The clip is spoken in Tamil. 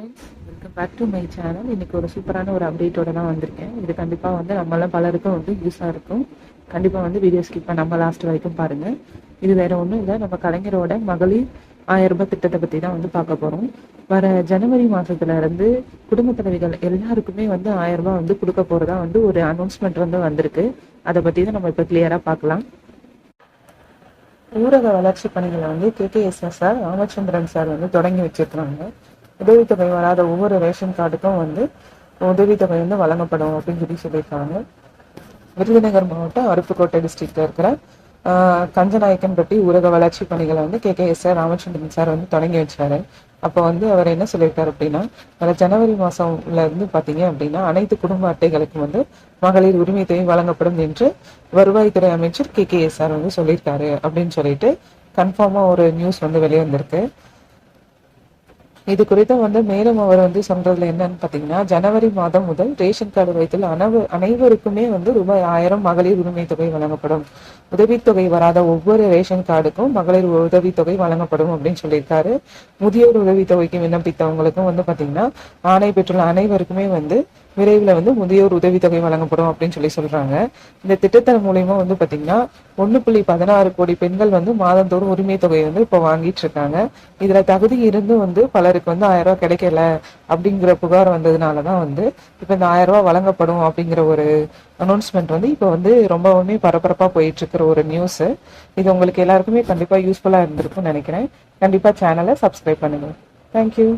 Friends welcome back to my channel இன்னைக்கு ஒரு சூப்பரான ஒரு அப்டேட்டோட தான் வந்திருக்கேன். இது கண்டிப்பாக வந்து நம்மளாம் பலருக்கும் வந்து யூஸாக இருக்கும். கண்டிப்பாக வந்து வீடியோ ஸ்கிப் நம்ம லாஸ்ட் வரைக்கும் பாருங்கள் இது வேற ஒன்றும் இல்லை. நம்ம கலைஞரோட மகளிர் ஆயிரம் ரூபாய் திட்டத்தை பற்றி தான் வந்து பார்க்க போகிறோம் வர ஜனவரி மாசத்துல இருந்து குடும்ப தலைவிகள் எல்லாருக்குமே வந்து ஆயிரம் ரூபாய் வந்து கொடுக்க போகிறதா வந்து ஒரு அனௌன்ஸ்மெண்ட் வந்து வந்திருக்கு. அதை பற்றி தான் நம்ம இப்போ கிளியராக பார்க்கலாம். ஊரக வளர்ச்சி பணிகளை வந்து கேகேஎஸ்எஸ் சார் ராமச்சந்திரன் சார் வந்து தொடங்கி வச்சிருக்கிறாங்க. உதவித்தொகை வராத ஒவ்வொரு ரேஷன் கார்டுக்கும் வந்து உதவித்தொகை வந்து வழங்கப்படும் அப்படின்னு சொல்லி சொல்லியிருக்காங்க. விருதுநகர் மாவட்டம் அருப்புக்கோட்டை டிஸ்ட்ரிக்ட்ல இருக்கிற கஞ்சநாயக்கன்பட்டி ஊரக வளர்ச்சி பணிகளை வந்து K K S R Ramachandran sir வந்து தொடங்கி வச்சாரு. அப்போ வந்து அவர் என்ன சொல்லியிருக்காரு அப்படின்னா வர ஜனவரி மாசம்ல இருந்து பாத்தீங்க அப்படின்னா அனைத்து குடும்ப அட்டைகளுக்கும் வந்து மகளிர் உரிமை தொகை வழங்கப்படும் என்று வருவாய்த்துறை அமைச்சர் கே கே எஸ் சார் வந்து சொல்லியிருக்காரு அப்படின்னு சொல்லிட்டு கன்ஃபார்மா ஒரு நியூஸ் வந்து வெளியே வந்திருக்கு இது குறித்து வந்து மேலும் அவர் வந்து சொல்றதுல என்னன்னு பாத்தீங்கன்னா ஜனவரி மாதம் முதல் ரேஷன் கார்டு வைத்தல் அனைவரு அனைவருக்குமே வந்து ரூபாய் ஆயிரம் மகளிர் உரிமை தொகை வழங்கப்படும். உதவித்தொகை வராத ஒவ்வொரு ரேஷன் கார்டுக்கும் மகளிர் உதவித்தொகை வழங்கப்படும் அப்படின்னு சொல்லியிருக்காரு. முதியோர் உதவித்தொகைக்கு விண்ணப்பித்தவங்களுக்கும் வந்து பாத்தீங்கன்னா ஆணை பெற்றுள்ள அனைவருக்குமே வந்து விரைவில் வந்து முதியோர் உதவித்தொகை வழங்கப்படும் அப்படின்னு சொல்லி சொல்கிறாங்க இந்த திட்டத்தின் மூலயமா வந்து பார்த்திங்கன்னா ஒன்று புள்ளி பதினாறு கோடி பெண்கள் வந்து மாதந்தோறும் உரிமை தொகை வந்து இப்போ வாங்கிட்டு இருக்காங்க. இதில் தகுதி இருந்து வந்து பலருக்கு வந்து ஆயிரம் ரூபா கிடைக்கல அப்படிங்கிற புகார் வந்ததுனால தான் வந்து இப்போ இந்த ஆயிரம் ரூபா வழங்கப்படும் அப்படிங்கிற ஒரு அனௌன்ஸ்மெண்ட் வந்து இப்போ வந்து ரொம்பவுமே பரபரப்பாக போயிட்டு இருக்கிற ஒரு நியூஸு இது உங்களுக்கு எல்லாருக்குமே கண்டிப்பாக யூஸ்ஃபுல்லாக இருந்திருக்கும்னு நினைக்கிறேன். கண்டிப்பாக சேனலை சப்ஸ்கிரைப் பண்ணுங்கள் தேங்க்யூ